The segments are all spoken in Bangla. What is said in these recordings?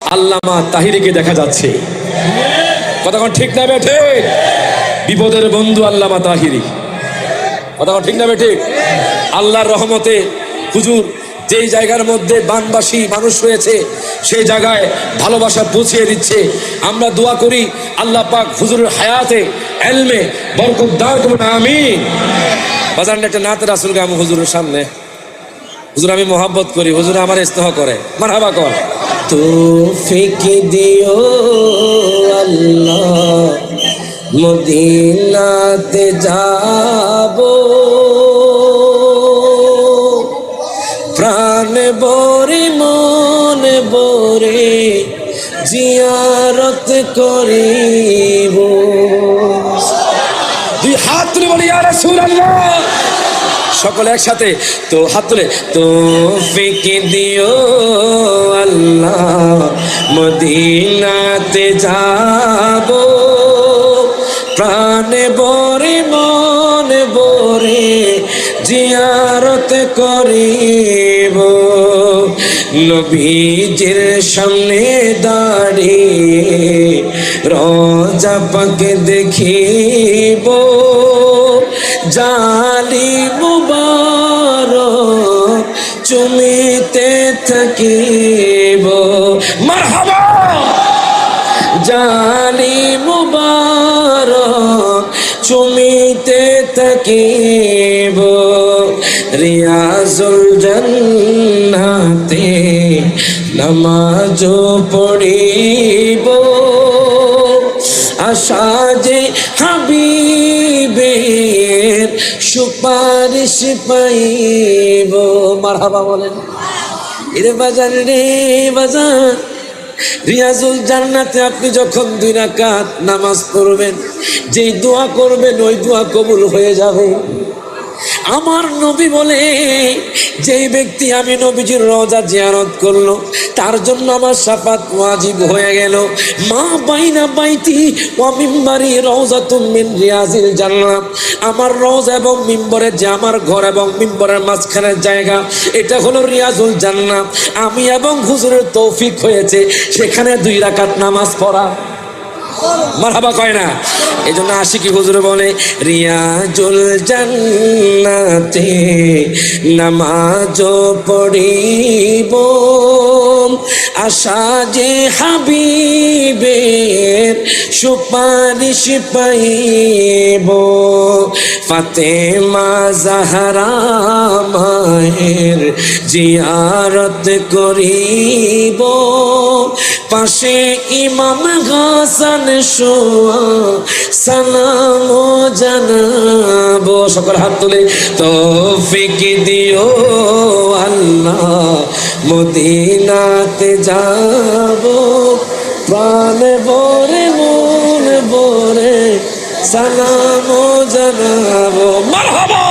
আল্লামা তাহিরিকে দেখা যাচ্ছে। কতক্ষণ ঠিক না বে ঠিক? বিপদের বন্ধু আল্লামা তাহিরি। কতক্ষণ ঠিক না ঠিক? আল্লাহর রহমতে হুজুর যেই জায়গার মধ্যে বানবাসী মানুষ রয়েছে, সেই জায়গায় ভালোবাসা পৌঁছিয়ে দিচ্ছে। আমরা দোয়া করি আল্লাহ পাক হুজুরের হায়াতে, এলমে বরকত দান করুন আমি বাজার একটা নাতে রাসুল গাম হুজুরের সামনে। হুজুর আমি মোহাব্বত করি, হুজুর আমার স্নেহ করে। মার হাবা কর। তৌফিক দিও আল্লাহ। মদিনাতে যাব। প্রাণ বরে মন বরে জিয়ারত করিব। দুই হাত বলি, ইয়া রাসূলুল্লাহ! সকলে একসাথে তো হাত তুলে তো তৌফিক দিও আল্লাহ, মদিনাতে যাব, প্রাণে বরে মন বরে জিয়ারত করিব। নবীজির সামনে দাঁড়িয়ে রোজা পাকে দেখিব জালি চুমিতে থাকিব। জালি মুবারক চুমিতে থাকিব। রিয়াজুল জান্নাতে নামাজ পড়িব। আশা যে হাবিবের সুপারিশ পাইব। মারহাবা বলেন। এর বাজার রে বাজার রিয়াজুল জান্নাতে আপনি যখন দুই রাকাত নামাজ পড়বেন, যেই দোয়া করবেন, ওই দোয়া কবুল হয়ে যাবে। আমার নবী বলে, যেই ব্যক্তি আমি নবীজির রোজা জিয়ারত করল, তার জন্য আমার সাফাত ওয়াজিব হয়ে গেল। মা বাইনা বাইতি ও মিম্বারি রওজা তুমিন রিয়াজিল জান্নাত। আমার রোজা এবং মিম্বরের যে আমার ঘর এবং মিম্বরের মাঝখানের জায়গা, এটা হলো রিয়াজুল জান্নাত। আমি এবং হুজুরের তৌফিক হয়েছে, সেখানে দুই রাকাত নামাজ পড়া। মারহাবা কয় না? এই জন্য আশিকি হুজুর বলে, রিয়াজুল জান্নাতে নামাজ পড়িব। আশা যে হাবিবের সুপারিশ পাইব। ফাতেমা জাহারা মায়ের জিয়ারত করিব। পাশে ইমাম হাসান সালাম জানাব। সকল হাত তুলে তৌফিক দিও আল্লাহ, মদিনাতে যাব। প্রাণ বরে মন বরে সালাম জানাব। মারহাবা!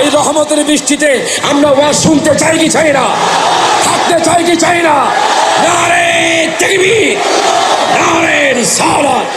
এই রহমতের বৃষ্টিতে আমরা ওয়াজ শুনতে চাই কি চাই না? থাকতে চাই কি চাই না? নারে তাকবীর নারে রিসালাত